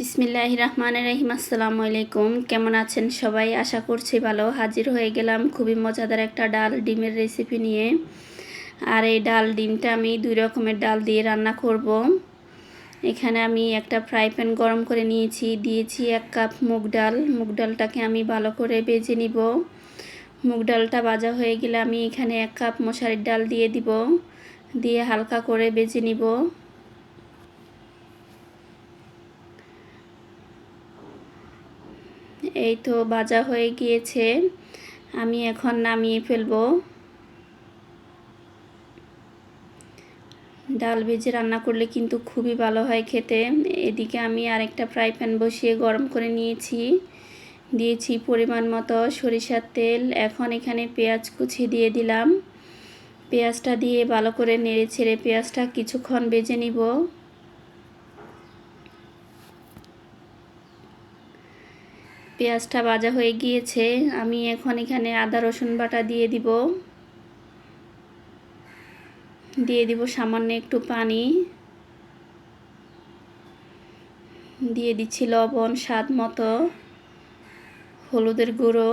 বিসমিল্লাহ রহমান রহিম, আসসালামু আলাইকুম। কেমন আছেন সবাই? আশা করছি ভালো। হাজির হয়ে গেলাম খুবই মজাদার একটা ডাল ডিমের রেসিপি নিয়ে। আর এই ডাল ডিমটা আমি দুই রকমের ডাল দিয়ে রান্না করব। এখানে আমি একটা ফ্রাই প্যান গরম করে নিয়েছি। দিয়েছি এক কাপ মুগ ডাল। মুগ ডালটাকে আমি ভালো করে বেজে নিব। মুগ ডালটা ভাজা হয়ে গেলে আমি এখানে এক কাপ মশারির ডাল দিয়ে দিব। দিয়ে হালকা করে বেজে নিব। এই তো ভাজা হয়ে গিয়েছে। আমি এখন নামিয়ে ফেলব। ডাল ভেজে রান্না করলে কিন্তু খুবই ভালো হয় খেতে। এদিকে আমি আরেকটা ফ্রাই প্যান বসিয়ে গরম করে নিয়েছি। দিয়েছি পরিমাণ মতো সরিষার তেল। এখন এখানে পেঁয়াজ কুচি দিয়ে দিলাম। পেঁয়াজটা দিয়ে ভালো করে নেড়ে ছেড়ে পেঁয়াজটা কিছুক্ষণ বেজে নিব। পেঁয়াজটা ভাজা হয়ে গিয়েছে, আমি এখন এখানে আদা, রসুন বাটা দিয়ে দিব। দিয়ে দিব সামান্য একটু পানি। দিয়ে দিচ্ছি লবণ, স্বাদ মতো, হলুদের গুঁড়ো,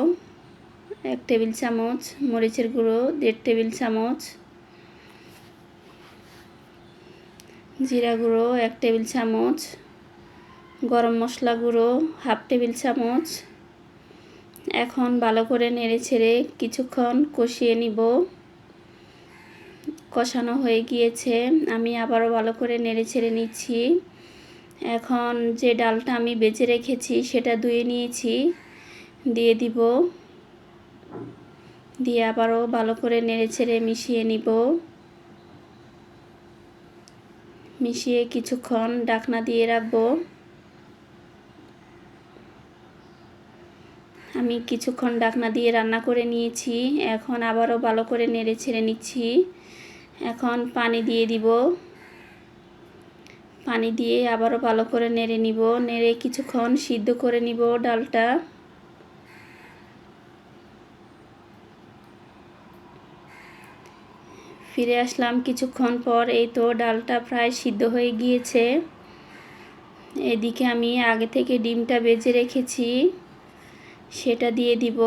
এক টেবিল চামচ, মরিচের গুঁড়ো, দেড় টেবিল চামচ, জিরা গুঁড়ো, এক টেবিল চামচ গরম মশলা গুঁড়ো, হাফ টেবিল চামচ। এখন ভালো করে নেড়ে ছেড়ে কিছুক্ষণ কষিয়ে নিব। কষানো হয়ে গিয়েছে, আমি আবারও ভালো করে নেড়ে ছেড়ে নিচ্ছি। এখন যে ডালটা আমি বেঁচে রেখেছি সেটা ধুয়ে নিয়েছি, দিয়ে দিব। দিয়ে আবারও ভালো করে নেড়ে ছেড়ে মিশিয়ে নিব। মিশিয়ে কিছুক্ষণ ডাকনা দিয়ে রাখব। আমি কিছুক্ষণ ডাকনা দিয়ে রান্না করে নিয়েছি। এখন আবারও ভালো করে নেড়ে ছেড়ে নিচ্ছি। এখন পানি দিয়ে দিব। পানি দিয়ে আবারও ভালো করে নেড়ে নিব। নেড়ে কিছুক্ষণ সিদ্ধ করে নিব ডালটা। ফিরে আসলাম কিছুক্ষণ পর। এই তো ডালটা প্রায় সিদ্ধ হয়ে গিয়েছে। এদিকে আমি আগে থেকে ডিমটা বেজে রেখেছি। সেটা দিয়ে দিব।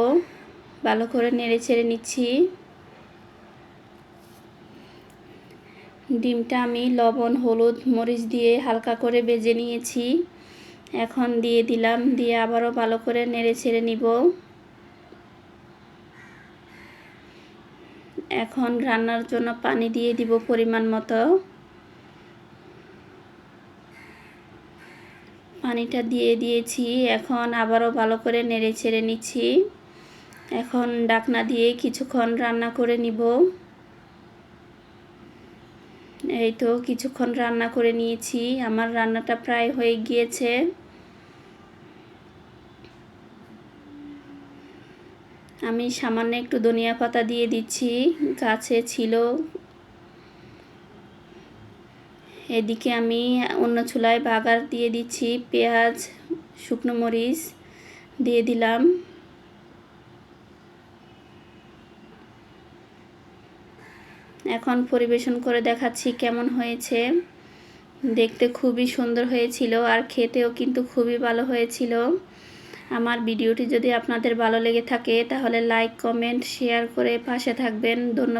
ভালো করে নেড়ে ছেড়ে নিচ্ছি। ডিমটা আমি লবণ, হলুদ, মরিচ দিয়ে হালকা করে বেজে নিয়েছি। এখন দিয়ে দিলাম, দিয়ে আবারও ভালো করে নেড়ে ছেড়ে নিব। এখন রান্নার জন্য পানি দিয়ে দিব পরিমাণ মতো। পানিটা দিয়ে দিয়েছি। এখন আবারও ভালো করে নেড়ে ছেড়ে নিচ্ছি। এখন ডাকনা দিয়ে কিছুক্ষণ রান্না করে নিব। এই তো কিছুক্ষণ রান্না করে নিয়েছি। আমার রান্নাটা প্রায় হয়ে গিয়েছে। আমি সামান্য একটু ধনিয়া পাতা দিয়ে দিচ্ছি। গাছে ছিল এদিকে আমি অন্য চুলায় বাগার দিয়ে দিচ্ছি পেঁয়াজ, শুকনো মরিচ দিয়ে দিলাম। এখন পরিবেশন করে দেখাচ্ছি কেমন হয়েছে। দেখতে খুবই সুন্দর হয়েছিল আর খেতেও কিন্তু খুবই ভালো হয়েছিল। আমার ভিডিওটি যদি আপনাদের ভালো লেগে থাকে তাহলে লাইক কমেন্ট শেয়ার করে পাশে থাকবেন। ধন্যবাদ।